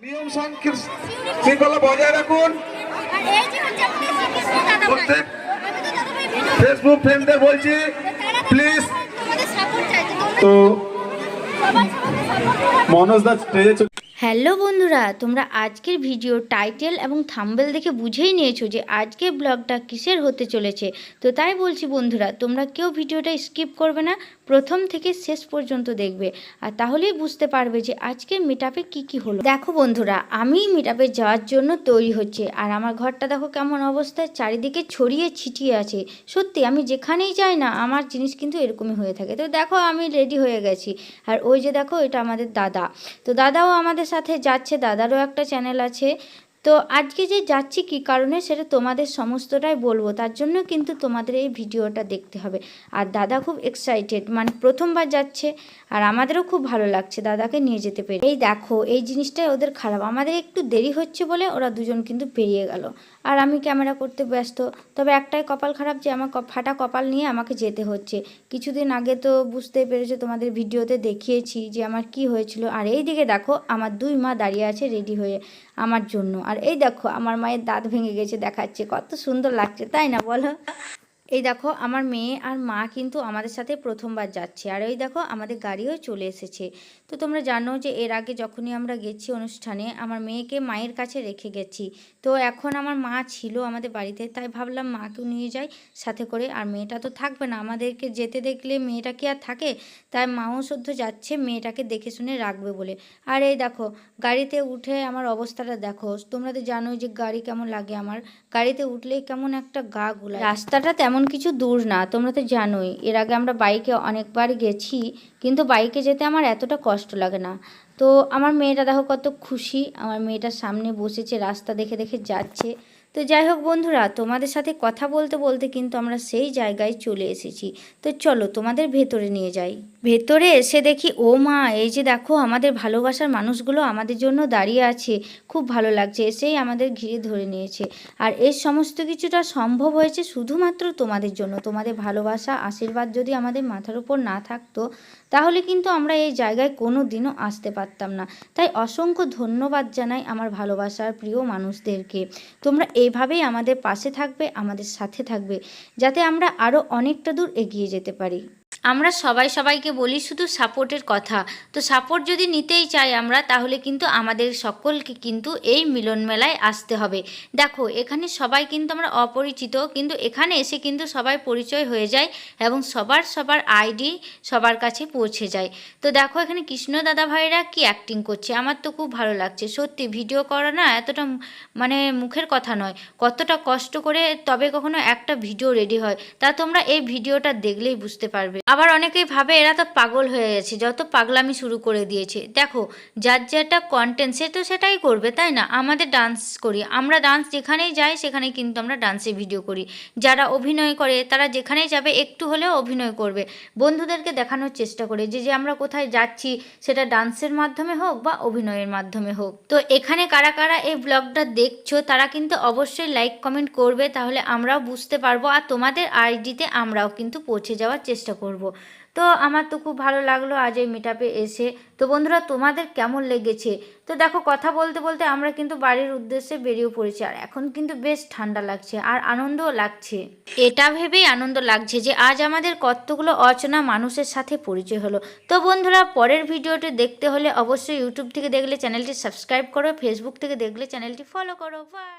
নিয়ম শৃঙ্খলা বজায় রাখুন। প্রত্যেক- ফেসবুক ফ্রেন্ডদের বলছি প্লিজ তো মনোজ দা স্টেজে হ্যালো বন্ধুরা, তোমরা আজকের ভিডিও টাইটেল এবং থাম্বেল দেখে বুঝেই নিয়েছো যে আজকের ব্লগটা কিসের হতে চলেছে। তো তাই বলছি বন্ধুরা, তোমরা কেউ ভিডিওটা স্কিপ করবে না, প্রথম থেকে শেষ পর্যন্ত দেখবে। আর তাহলেই বুঝতে পারবে যে আজকের মিটাপে কি কি হলো। দেখো বন্ধুরা, আমি মিটাপে যাওয়ার জন্য তৈরি হচ্ছে, আর আমার ঘরটা দেখো কেমন অবস্থায় চারিদিকে ছড়িয়ে ছিটিয়ে আছে। সত্যি, আমি যেখানেই যাই না, আমার জিনিস কিন্তু এরকমই হয়ে থাকে। তো দেখো, আমি রেডি হয়ে গেছি। আর ওই যে দেখো, এটা আমাদের দাদা। তো দাদাও আমাদের সাথে যাচ্ছে দাদারও একটা চ্যানেল আছে। তো আজকে যে যাচ্ছি কি কারণে সেটা তোমাদের সমস্তটাই বলব, তার জন্য কিন্তু তোমাদের এই ভিডিওটা দেখতে হবে। আর দাদা খুব এক্সাইটেড মানে প্রথমবার যাচ্ছে আর আমাদেরও খুব ভালো লাগছে, দাদাকে নিয়ে যেতে পেরে। এই দেখো, এই জিনিসটাই ওদের খারাপ, আমাদের একটু দেরি হচ্ছে বলে ওরা দুজন কিন্তু পেরিয়ে গেল। আর আমি ক্যামেরা করতে ব্যস্ত, তবে একটাই কপাল খারাপ যে আমার ফাটা কপাল নিয়ে আমাকে যেতে হচ্ছে। কিছুদিন আগে তো বুঝতে পেরেছ তোমাদের ভিডিওতে দেখিয়েছি যে আমার কি হয়েছিল। আর এই দিকে দেখো, আমার দুই মা দাঁড়িয়ে আছে রেডি হয়ে আমার জন্য। আর এই দেখো আমার মায়ের দাঁত ভেঙে গেছে দেখাচ্ছে কত সুন্দর লাগছে তাই না বলো? এই দেখো, আমার মেয়ে আর মা কিন্তু আমাদের সাথে প্রথমবার যাচ্ছে। আর এই দেখো, আমাদের গাড়িও চলে এসেছে। তো তোমরা জানো যে এর আগে যখনই আমরা গেছি অনুষ্ঠানে, আমার মেয়েকে মায়ের কাছে রেখে গেছি। তো এখন আমার মা ছিল আমাদের বাড়িতে, তাই ভাবলাম মাকেও নিয়ে যাই, সাথে করে। আর মেয়েটা তো থাকবে না, আমাদেরকে যেতে দেখলে মেয়েটা কি আর থাকে? তাই মাও শুদ্ধ যাচ্ছে, মেয়েটাকে দেখে শুনে রাখবে বলে। আর এই দেখো, গাড়িতে উঠে আমার অবস্থাটা দেখো। তোমরা তো জানোই যে গাড়ি কেমন লাগে আমার। গাড়িতে উঠলেই কেমন একটা গা গুলা রাস্তাটা তেমন কিছু দূর না, তোমরা তো জানোই। এর আগে আমরা বাইকে অনেকবার গেছি, কিন্তু বাইকে যেতে আমার এতটা কষ্ট লাগে না। তো আমার মেয়েটা দেখো কত খুশি। আমার মেয়েটার সামনে বসেছে, রাস্তা দেখে দেখে যাচ্ছে। তো যাই হোক বন্ধুরা, তোমাদের সাথে কথা বলতে বলতে কিন্তু আমরা সেই জায়গায় চলে এসেছি। তো চলো তোমাদের ভেতরে নিয়ে যাই। ভেতরে এসে দেখি, ও মা, এই যে দেখো আমাদের ভালোবাসার মানুষগুলো আমাদের জন্য দাঁড়িয়ে আছে। খুব ভালো লাগছে, এসেই আমাদের ঘিরে ধরে নিয়েছে। আর এই সমস্ত কিছুটা সম্ভব হয়েছে শুধুমাত্র তোমাদের জন্য। তোমাদের ভালোবাসা, আশীর্বাদ যদি আমাদের মাথার উপর না থাকতো, তাহলে কিন্তু আমরা এই জায়গায় কোনো দিনও আসতে পারতাম না। তাই অসংখ্য ধন্যবাদ জানাই আমার ভালোবাসার প্রিয় মানুষদেরকে। তোমরা এইভাবেই আমাদের পাশে থাকবে, আমাদের সাথে থাকবে, যাতে আমরা আরও অনেকটা দূর এগিয়ে যেতে পারি। আমরা সবাই সবাইকে বলি শুধু সাপোর্টের কথা। তো সাপোর্ট যদি নিতেই চাই আমরা, তাহলে কিন্তু আমাদের সকলকে কিন্তু এই মিলন মেলায় আসতে হবে। দেখো, এখানে সবাই কিন্তু আমরা অপরিচিত, কিন্তু এখানে এসে কিন্তু সবাই পরিচয় হয়ে যায় এবং সবার সবার আইডি সবার কাছে পৌঁছে যায়। তো দেখো, এখানে কৃষ্ণ দাদা ভাইরা কি অ্যাক্টিং করছে? আমার তো খুব ভালো লাগছে। সত্যি ভিডিও করা না এতটা মানে মুখের কথা নয়। কতটা কষ্ট করে তবে কখনো একটা ভিডিও রেডি হয়। তা তোমরা এই ভিডিওটা দেখলেই বুঝতে পারবে। আবার অনেকেই ভাবে এরা তো পাগল হয়ে গেছে, যত পাগলামি শুরু করে দিয়েছে। দেখো, যার যেটা কন্টেন্ট সে তো সেটাই করবে, তাই না? আমাদের ডান্স করি, আমরা ডান্স যেখানেই যাই সেখানেই কিন্তু আমরা ডান্সে ভিডিও করি। যারা অভিনয় করে, তারা যেখানেই যাবে, একটু হলেও অভিনয় করবে। বন্ধুদেরকে দেখানোর চেষ্টা করে, যে যে আমরা কোথায় যাচ্ছি, সেটা ডান্সের মাধ্যমে হোক বা অভিনয়ের মাধ্যমে হোক। তো এখানে কারা কারা এই ব্লগটা দেখছ, তারা কিন্তু অবশ্যই লাইক কমেন্ট করবে, তাহলে আমরাও বুঝতে পারব, আর তোমাদের আইডিতে আমরাও কিন্তু পৌঁছে যাওয়ার চেষ্টা করব। তো আমার তো খুব ভালো লাগল আজ এই মিটাপে এসে। তো বন্ধুরা, তোমাদের কেমন লেগেছে? তো দেখো, কথা বলতে বলতে আমরা কিন্তু বাড়ির উদ্দেশ্যে বেরিয়ে পড়েছি, আর এখন কিন্তু বেশ ঠান্ডা লাগছে আর আনন্দও লাগছে। এটা ভেবেই আনন্দ লাগছে যে আজ আমাদের কতগুলো অচেনা মানুষের সাথে পরিচয় হলো। তো বন্ধুরা, পরের ভিডিওটি দেখতে হলে অবশ্যই ইউটিউব থেকে দেখলে চ্যানেলটি সাবস্ক্রাইব করো ফেসবুক থেকে দেখলে চ্যানেলটি ফলো করো। বাই